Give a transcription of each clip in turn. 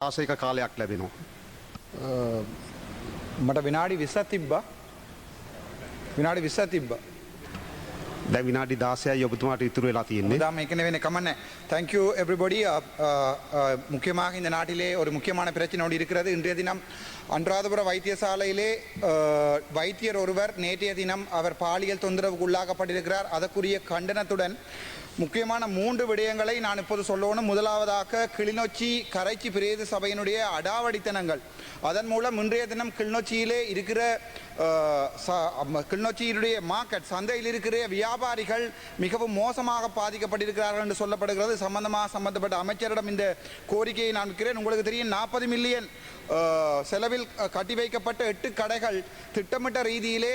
ආසයක කාලයක් ලැබෙනවා. මට විනාඩි විස්සත් තිබ්බා විනාඩි විස්ස තිබ්බ දැ විනාඩි දාසයයි ඔබතුමාට ඉතුරු වෙලා තියෙන්නේ. தாம ஏற்கனவே கம்மண்ண தேங்க்யூ எவ்ரிபடி முக்கியமாக இந்த நாட்டிலே ஒரு முக்கியமான பிரச்சனையோடு இருக்கிறது இன்றைய தினம் அன்றாதபுர வைத்தியசாலையிலே அஹ், வைத்தியர் ஒருவர் நேற்றைய தினம் அவர் பாலியல் தொந்தரவுக்கு உள்ளாக்கப்பட்டிருக்கிறார் அதற்குரிய கண்டனத்துடன் முக்கியமான மூன்று விடயங்களை நான் இப்போது சொல்லணும். முதலாவதாக கிளிநொச்சி கரைச்சி பிரேத சபையினுடைய அடாவடித்தனங்கள். அதன் மூலம் இன்றைய தினம் கிளிநொச்சியிலே இருக்கிற கிளிநொச்சியினுடைய மார்க்கெட் சந்தையில் இருக்கிற வியாபாரிகள் மிகவும் மோசமாக பாதிக்கப்பட்டிருக்கிறார்கள் என்று சொல்லப்படுகிறது. சம்பந்தமாக சம்பந்தப்பட்ட அமைச்சரிடம் இந்த கோரிக்கையை நான் வைக்கிறேன். உங்களுக்கு தெரியும் நாற்பது மில்லியன் செலவில் கட்டி வைக்கப்பட்ட எட்டு கடைகள் திட்டமிட்ட ரீதியிலே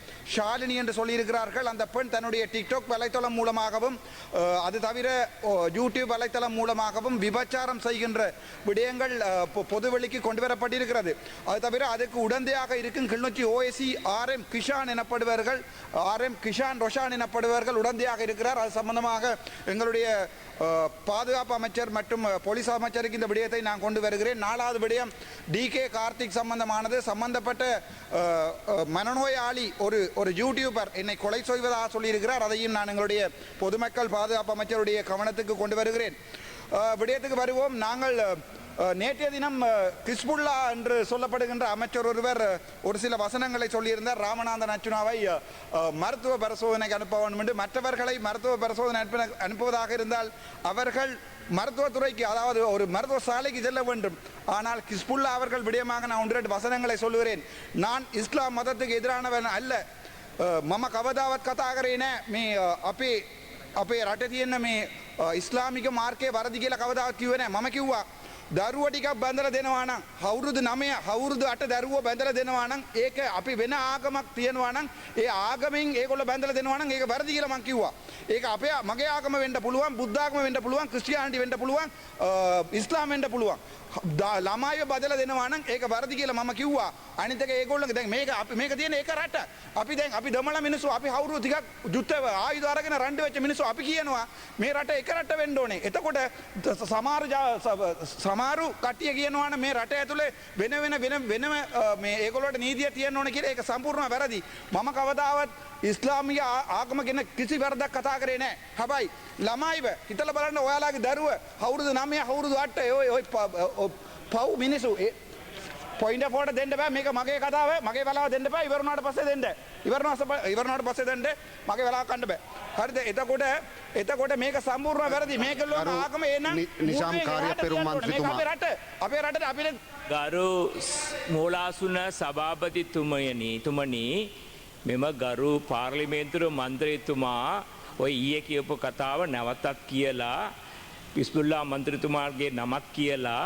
ஷாலினி என்று சொல்லியிருக்கிறார்கள். அந்த பெண் தன்னுடைய டிக்டாக் வலைத்தளம் மூலமாகவும் அது தவிர யூடியூப் வலைத்தளம் மூலமாகவும் விபச்சாரம் செய்கின்ற விடயங்கள் பொ- பொதுவெளிக்கு கொண்டு வரப்பட்டிருக்கிறது. அது தவிர அதுக்கு உடந்தையாக இருக்கும் கிளிநொச்சி ஓஎசி ஆர் எம் கிஷான் எனப்படுவர்கள் ஆர் எம் கிஷான் ரொஷான் எனப்படுவர்கள் உடந்தையாக இருக்கிறார். அது சம்பந்தமாக எங்களுடைய பாதுகாப்பு அமைச்சர் மற்றும் போலீஸ் அமைச்சருக்கு இந்த விடயத்தை நான் கொண்டு வருகிறேன். நாலாவது விடயம் டி கே கார்த்திக் சம்பந்தமானது. சம்பந்தப்பட்ட மனநோயாளி ஒரு ஒரு யூடியூபர் என்னை கொலை செய்வதாக சொல்லியிருக்கிறார். அதையும் நான் எங்களுடைய பொதுமக்கள் பாதுகாப்பு அமைச்சருடைய கவனத்துக்கு கொண்டு வருகிறேன். விடயத்துக்கு வருவோம். நாங்கள் நேற்றைய தினம் அஹ், கிஸ்புல்லா என்று சொல்லப்படுகின்ற அமைச்சர் ஒருவர் அஹ், ஒரு சில வசனங்களை சொல்லியிருந்தார் ராமநாதன் அர்ச்சுனாவை அஹ், அஹ், மருத்துவ பரிசோதனைக்கு அனுப்ப வேண்டும் என்று மற்றவர்களை மருத்துவ பரிசோதனை அனுப்ப அனுப்புவதாக இருந்தால் அவர்கள் மருத்துவத்துறைக்கு அதாவது ஒரு மருத்துவ சாலைக்கு செல்ல வேண்டும் ஆனால் கிஸ்புல்லா அவர்கள் விடயமாக நான் ஒன்று ரெண்டு வசனங்களை சொல்லுகிறேன் நான் இஸ்லாம் மதத்துக்கு எதிரானவன் அல்ல අ, මම කවදාවත් කතා කරේ නෑ මේ අ, අපේ අපේ රට තියෙන්න මේ අ, ඉස්ලාමික මාර්කය වරදි කියලා කවදාවත් කිව්වේ නෑ මම කිව්වා දරුව ටිකක් බැඳලා දෙනවා නම් අවුරුදු 9 අවුරුදු 8 දරුවෝ බැඳලා දෙනවා නම් ඒක අපි වෙන ආගමක් තියනවා නම් ඒ ආගමෙන් ඒගොල්ලෝ බැඳලා දෙනවා නම් ඒක වැරදි කියලා මම කිව්වා. ඒක අපේ මගේ ආගම වෙන්න පුළුවන් බුද්ධ ආගම වෙන්න පුළුවන් ක්‍රිස්තියානිටි වෙන්න පුළුවන් අ, ඉස්ලාම් වෙන්න පුළුවන්. දා- ළමයිව බදලා දෙනවා නම් ඒක වැරදි කියලා මම කිව්වා. අනිත් එක ඒගොල්ලන්ගේ දැන් මේක අපි මේක තියෙන එක රට. අපි දැන් අපි දමල මිනිස්සු අපි හවුරු ටිකක් යුද්ධ ආයුධ අරගෙන රණ්ඩු වෙච්ච මිනිස්සු අපි කියනවා මේ රට එක රට වෙන්න ඕනේ. එතකොට ත- සමහර ජා- ස- සමහරු කට්ටිය කියනවා නම් මේ රට ඇතුලේ වෙන වෙන වෙන වෙනම අ, මේ ඒගොල්ලන්ට නීතිය තියෙන්න ඕනේ කියලා ඒක සම්පූර්ණව වැරදි. මම කවදාවත් ඉස්ලාමික ආ- ආගම ගැන කිසි වැරදක් කතා කරේ නෑ. හැබැයි ළමයිව හිතලා බලන්න ඔයාලාගේ දරුව අවුරුදු 9 අවුරුදු 8 ඔය ඔය ප- ඔ- පව් මිනිසු ඒ- පොයින්ට ෆෝට දෙන්න බෑ. මේක මගේ කතාව. මගේ වෙලාව දෙන්න බෑ. ඉවරනාට පස්සේ දෙන්න. ඉවරනාට ඉවරනාට පස්සේ දෙන්න. මගේ වෙලාව කන්න බෑ. හරිද? එතකොට එතකොට මේක සම්පූර්ණ වැරදි. මේක ලෝක ආගම එනම් නිසාම් කාර්ය පෙරුම් මන්ත්‍රීතුමා. අපේ රට අපේ රටට අපිට ගරු මූලාසුන සභාපතිතුමයනි තුමනි මෙම ගරු පාර්ලිමේන්තුර මන්ත්‍රයතුමා ඔය ඊය කියපු කතාව නැවතත් කියලා පිස්තුල්ලා මන්ත්‍රතුමාගේ නමත් කියලා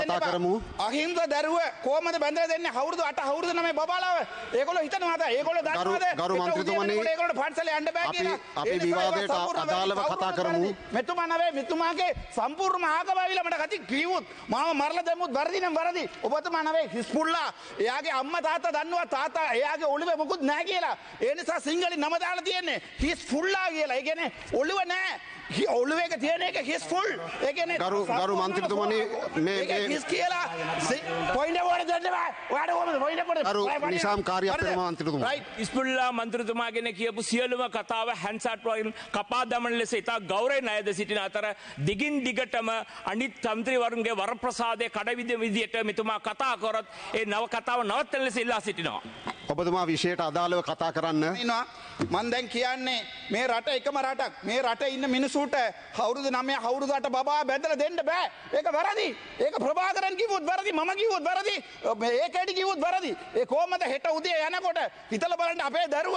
කතා කරමු. අහිංස දරුව කොහමද බැඳලා දෙන්නේ? අවුරුදු 8 අවුරුදු 9 බබාලාව? ඒගොල්ලෝ හිතනවාද? ඒගොල්ලෝ දන්නවද? ගරු මන්ත්‍රීතුමනි, ඒගොල්ලෝ පන්සලේ යන්න බෑ කියලා. අපි විවාදයට අදාළව. කතා කරමු. මෙතුමා නවේ මෙතුමාගේ සම්පූර්ණ ආගමවිල මට කති කිව්වොත් මාව මරලා දැම්මුත් වැරදි නම් වැරදි. ඔබතුමා නවේ හිස්පුල්ලා එයාගේ අම්මා තාත්තා දන්නවා තාත්තා එයාගේ ඔළුවේ මොකුත් නැහැ කියලා. ඒ නිසා සිංහලෙන් නම දාලා තියෙන්නේ හිස්පුල්ලා කියලා. ඒ කියන්නේ ඔළුව නැහැ හි- ඔළුවේක තියෙන එක හිස්ෆුල් ඒ කියන්නේ ගරු- ගරු මන්ත්‍රීතුමනි, මේ- මේ- හිස් කියලා පොයින්ට ෝඩ දෙන්න බෑ ඔයාට කොහමද පොයින්ට කොට ගරු නිසාම් කාර්යප්‍රම මන්ත්‍රීතුමා. ඉස්පුල්ලා මන්ත්‍රතුමාගෙන කියපු සියලුම කතාව හැන්සට්වයින් කපා දමන ලෙස ඉතා ගෞරය නයද සිටින අතර දිගින් දිගටම අනිත් තන්ත්‍රීවරුන්ගේ වරප්‍රසාදය කඩවිද විදියට මෙතුමා කතා කොරත් ඒ නව කතාව නවත්තන ලෙස ඉල්ලා සිටිනවා. ඔබතුමා විෂයට අදාළව කතා කරන්න. ඉන්නවා. මන් දැන් කියන්නේ මේ රට එකම රටක්. මේ රට ඉන්න මිනිසුට හවුරුදු නමය හවුරුදට බා බැදල දෙන්න බෑ. ඒක වැරදි. ඒක ප්‍රභාකරන් කිවුත් වැරදි මම කිව්වොත් වැරදි ඒකඩි කිවුත් වැරදි. ඒ කෝමද හෙට උදේ යනකොට හිතල බලන්න අපේ දරුව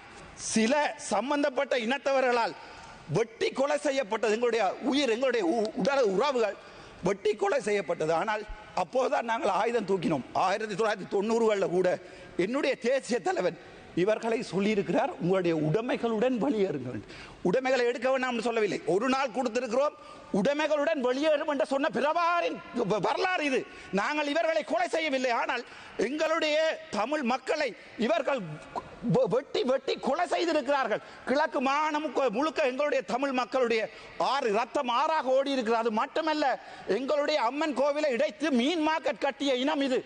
சில சம்பந்தப்பட்ட இனத்தவர்களால் வெட்டி கொலை செய்யப்பட்டது எங்களுடைய உயிர் எங்களுடைய உ- உடல் உறவுகள் வெட்டி கொலை செய்யப்பட்டது. ஆனால் அப்போதுதான் நாங்கள் ஆயுதம் தூக்கினோம். ஆயிரத்தி தொள்ளாயிரத்தி தொண்ணூறுகளில் கூட என்னுடைய தேசிய தலைவன் இவர்களை சொல்லியிருக்கிறார். உங்களுடைய உடைமைகளுடன் வெளியேறுங்கள். உடைமைகளை எடுக்க வேண்டாம் சொல்லவில்லை. ஒரு நாள் கொடுத்திருக்கிறோம். உடைமைகளுடன் வெளியேறும் என்று சொன்ன பிரபாரின் வரலாறு இது. நாங்கள் இவர்களை கொலை செய்யவில்லை. ஆனால் எங்களுடைய தமிழ் மக்களை இவர்கள் வெட்டி வெட்டி கொலை செய்திருக்கிறார்கள். கிழக்கு மாகாணம் முழுக்க எங்களுடைய தமிழ் மக்களுடைய ஆறு ரத்தம் ஆறாக ஓடி இருக்கிறது மட்டுமல்ல எங்களுடைய அம்மன் கோவிலை இடைத்து மீன் மார்க்கெட் கட்டிய இனம் இது.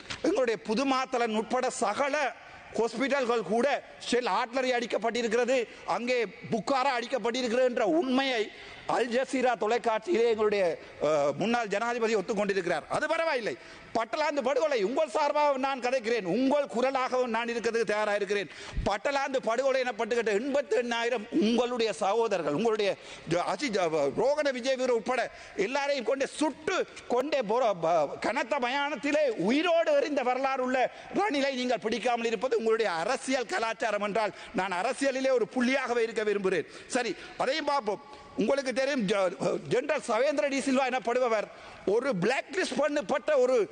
எங்களுடைய புதுமாத்தலன் உட்பட சகல ஹாஸ்பிட்டல்கள் கூட ஷெல் ஆட்லரி அடிக்கப்பட்டிருக்கிறது அங்கே புக்காரா அடிக்கப்பட்டிருக்கிறது என்ற உண்மையை அல் ஜசீரா தொலைக்காட்சியிலே எங்களுடைய முன்னாள் ஜனாதிபதி ஒத்துக்கொண்டிருக்கிறார். அது பரவாயில்லை. பட்டலாந்து படுகொலை உங்கள் சார்பாக நான் கதைக்கிறேன் உங்கள் குரலாகவும் நான் இருக்கிறதுக்கு தயாராக இருக்கிறேன். பட்டலாந்து படுகொலை எனப்பட்டுக்கிட்ட எண்பத்தி எண்ணாயிரம் உங்களுடைய சகோதரர்கள் உங்களுடைய ஜ- அஜி ஜ- ரோகண விஜய் வீரர் உட்பட எல்லாரையும் கொண்டு சுட்டு கொண்டே ப- கனத்த மயானத்திலே உயிரோடு எறிந்த வரலாறு உள்ள ரணிலை நீங்கள் பிடிக்காமல் இருப்பது உங்களுடைய அரசியல் கலாச்சாரம் என்றால் நான் அரசியலிலே ஒரு புள்ளியாகவே இருக்க விரும்புகிறேன். சரி அதையும் பார்ப்போம். உங்களுக்கு தெரியும் ஜெனரல் சவேந்திர டி சில்வா எனப்படுபவர் ஒரு பிளாக் லிஸ்ட் பண்ணப்பட்ட ஒரு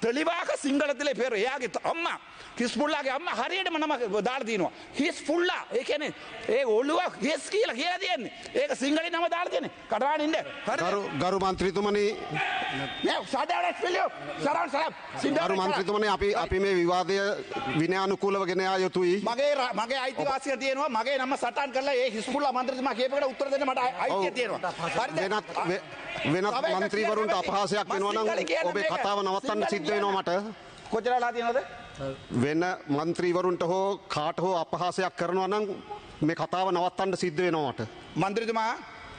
තෙලිවාක සිංහලතිලේ පෙර එයාගේ අම්ම හිස්පුල්ලාගේ අම්ම හරියටම නම දාලා තිනවා. හිස් පුල්ලා ඒ කියන්නේ ඒ ඔළුව හිස් කියලා කියලා තියන්නේ. ඒක සිංහලෙන් නම දාලා තියන්නේ. කටවාන ඉන්න. ගරු ගරු മന്ത്രിතුමනි. නෑ සාදවට පිළියෝ. සරම් සරම් ගරු മന്ത്രിතුමනි අපි අපි මේ විවාදය විනය අනුකූලව ගෙන ආ යුතුයි. මගේ මගේ අයිතිවාසිකම් තියෙනවා. මගේ නම සටහන් කරලා ඒ හිස්පුල්ලා മന്ത്രിතුමා කියපේකට උත්තර දෙන්න මට අයිතිය තියෙනවා. හරිද? වෙනත් මන්ත්‍රීවරුන්ට අපහාසයක් වෙනවා නම් ඔබේ. කතාව නවත්තන්න සිද්ධ වෙනවා මට කොච්චරලා තියෙනවද? වෙන මන්ත්‍රීවරුන්ට හෝ කාට හෝ අපහාසයක් කරනවා නම් මේ කතාව නවත්තන්න සිද්ධ වෙනවා මට මන්ත්‍රතුමා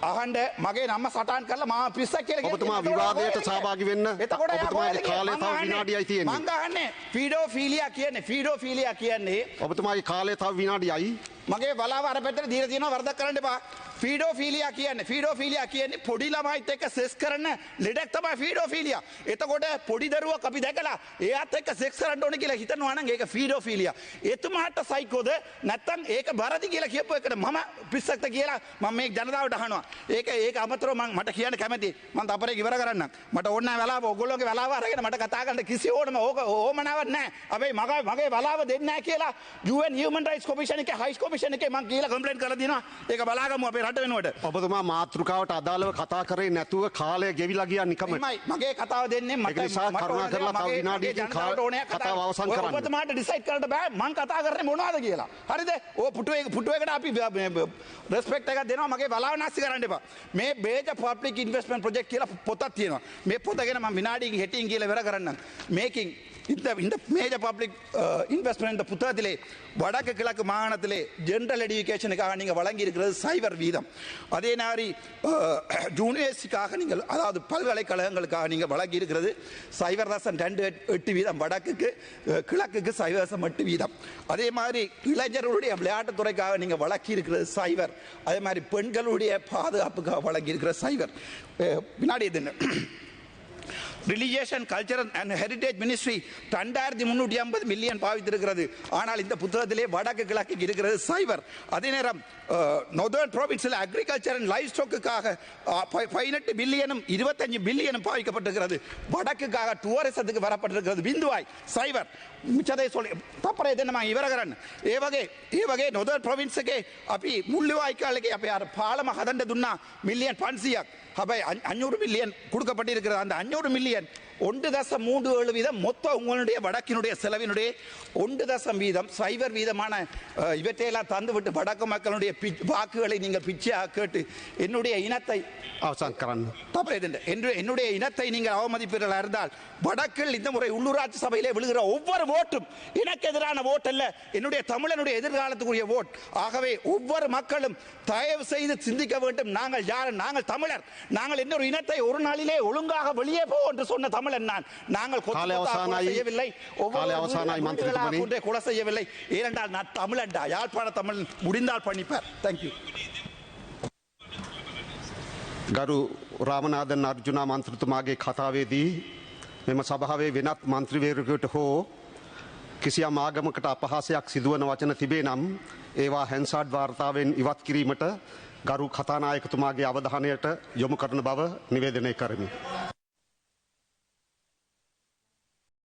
අහන්ඩ මගේ නම්ම සටන් කරලා මා පිස්ස කියල ඔබතුමා විවාදයට සහභාගි වෙන්න. ඔබතුමාගේ කාලය තව විනාඩියයි තියෙන්නේ. මංගහන්නේ ෆීඩෝ ෆිලිය කියන්නේ ෆීඩෝ ෆිලිය කියන්නේ ඔබතුමාගේ කාලය තව විනාඩියයි. මගේ බලාව අර පැත්තට දීලා තියෙනවා වරදක් කරන්න එපා ෆීඩෝ ෆීලියා කියන්නේ. ෆීඩෝ ෆීලියා කියන්නේ පොඩි ළමයිත් එක්ක සෙස් කරන ලෙඩක් තමයි ෆීඩෝ ෆීලියා එතකොට පොඩි දරුවක් අපි දැකලා එයාත් එක්ක සෙක්ස් කරන්න ඕනේ කියලා හිතනවා නම් ඒක ෆීඩෝ ෆීලියා එතුමාට සයිකෝද නැත්තම් ඒක බරදි කියලා කියපු එකට මම පිස්සක්ද කියලා මම මේ ජනතාවට අහනවා. ඒක ඒක අමතරව මම මට කියන්න කැමතියි. මම තපරේ ඉවර කරන්න මට ඕන නැහැ වෙලාව. ඔයගොල්ලෝගේ වෙලාව අරගෙන මට කතා කරන්න කිසි ඕනම ඕක ඕමනාවක් නැහැ. හැබැයි මගේ මගේ වෙලාව දෙන්නේ නැහැ කියලා UN Human Rights Commission එකේ High Commission එකේ මම කියලා කම්ප්ලේන්ට් කරලා දිනවා. ඒක බලාගමු අපේ රට වෙනුවට ඔබතුමා මාතෘකාවට අදාළව කතා කරේ නැතුව කාලය ගෙවිලා ගියා නිකම මයි මගේ කතාව දෙන්නේ මට ඒක නිසා මට කරුණා ඕන කරලා දේ තව මගේ- විනාඩියකින් මගේ ජනතාවට ඕනේ කතාව අවසන් ඔය කරන්න. ඔබතුමාට ඩිසයිඩ් කරන්න බෑ මං කතා කරන්නේ මොනවද කියලා හරිද ඔය පුටුවේ පුටුවේකට අපි රෙස්පෙක්ට් එකක් දෙනවා මගේ බලාව නැස්ති කරන්න එපා මේ බේජ පබ්ලික් ඉන්වෙස්ට්මන්ට් ප්‍රොජෙක්ට් කියලා පොතක් තියෙනවා මේ පොත ගැන මම විනාඩියකින් හෙටින් කියලා ඉවර කරන්නම් මේකින් இந்த இந்த மேஜர் பப்ளிக் இன்வெஸ்ட்மெண்ட் இந்த புத்தகத்திலே வடக்கு கிழக்கு மாகாணத்திலே ஜென்ரல் எடுகேஷனுக்காக நீங்கள் வழங்கி இருக்கிறது சைபர் வீதம் வீதம் அதே மாதிரி யூனிவர்சிட்டிக்காக நீங்கள் அதாவது பல்கலைக்கழகங்களுக்காக நீங்கள் வழங்கி இருக்கிறது சைவர் ரெண்டு எட்டு- வீதம் வடக்குக்கு கிழக்குக்கு சைவரசம் எட்டு வீதம். அதே மாதிரி இளைஞர்களுடைய விளையாட்டுத்துறைக்காக நீங்கள் வழங்கி இருக்கிறது சைவர். அதே மாதிரி பெண்களுடைய பாதுகாப்புக்காக வழங்கி இருக்கிற சைவர். பின்னாடி வினாடி religious and cultural and heritage ministry ரெண்டாயிரத்தி முன்னூற்றி ஐம்பது மில்லியன் பாவித்திருக்கிறது. ஆனால் இந்த புத்தகத்திலே வடக்கு கிழக்கு இருக்கிறது சைபர் அதே நேரம் நொதர்ன் ப்ராவின்ஸில் அக்ரிகல்ச்சர் அண்ட் லைஃப் ஸ்டோக்குக்காக பதினெட்டு பில்லியனும் இருபத்தஞ்சு பில்லியனும் பாவிக்கப்பட்டிருக்கிறது. வடக்குக்காக டூரிசத்துக்கு வரப்பட்டிருக்கிறது. பிந்துவாய் சைபர் මිචදේ සොල තපරේ දෙනම ඉවර කරන්න. ඒ වගේ ඒ වගේ නොදර් ප්‍රවින්සගේ අපි මුල්ලිවායි කාලෙක අපේ අර පාලම හදන්ට දුන්නා මිල්ලියන් පන්සියක් හැබයි අஞ்சூறு மில்லியன் கொடுக்கப்பட்டிருக்கிறது அந்த அஞ்சூறு மில்லியன் ஒன்று தசம் மூன்று ஏழு வீதம் மொத்த உங்களுடைய வடக்கினுடைய செலவினுடைய ஒன்று தசம் வீதம் சைபர் வீதமான இவற்றையெல்லாம் தந்துவிட்டு வடக்கு மக்களுடைய வாக்குகளை நீங்கள் பிச்சையாக கேட்டு என்னுடைய இனத்தை என்னுடைய இனத்தை நீங்கள் அவமதிப்பீர்களாக இருந்தால் வடக்கில் இந்த முறை உள்ளூராட்சி சபையிலே விழுகிற ஒவ்வொரு ஓட்டும் எனக்கு எதிரான ஓட் அல்ல என்னுடைய தமிழனுடைய எதிர்காலத்துக்குரிய ஓட் ஆகவே ஒவ்வொரு மக்களும் தயவு செய்து சிந்திக்க வேண்டும் நாங்கள் யார் நாங்கள் தமிழர் நாங்கள் இன்னொரு இனத்தை ஒரு நாளிலே ஒழுங்காக வெளியே போ என்று சொன்ன தமிழன் நான் நாங்கள் கொத்து காலை கொத்தா கொலை அவசானாயி. செய்யவில்லை ஒவ்வொரு காலை அவசானாயி, வீடுகளா மந்திரி துமணி. கொன்றே கொலை செய்யவில்லை ஏனென்றால் நான் தமிழன்டா யாழ்ப்பாண தமிழ் முடிந்தால் பண்ணிப்பார் தேங்க்யூ ගරු රාමනාදන් අර්ජුනා මන්ත්‍රතුමාගේ කතාවේදී මෙම සභාවේ වෙනත් මන්ත්‍රවේරකට හෝ කිසියම් ආගමකට අපහාසයක් සිදුවන වචන තිබේ නම් ඒවා හැන්සාඩ් වාර්තාවෙන් ඉවත් කිරීමට ගරු කතානායකතුමාගේ අවධානයට යොමු කරන බව නිවේදනය කරමි.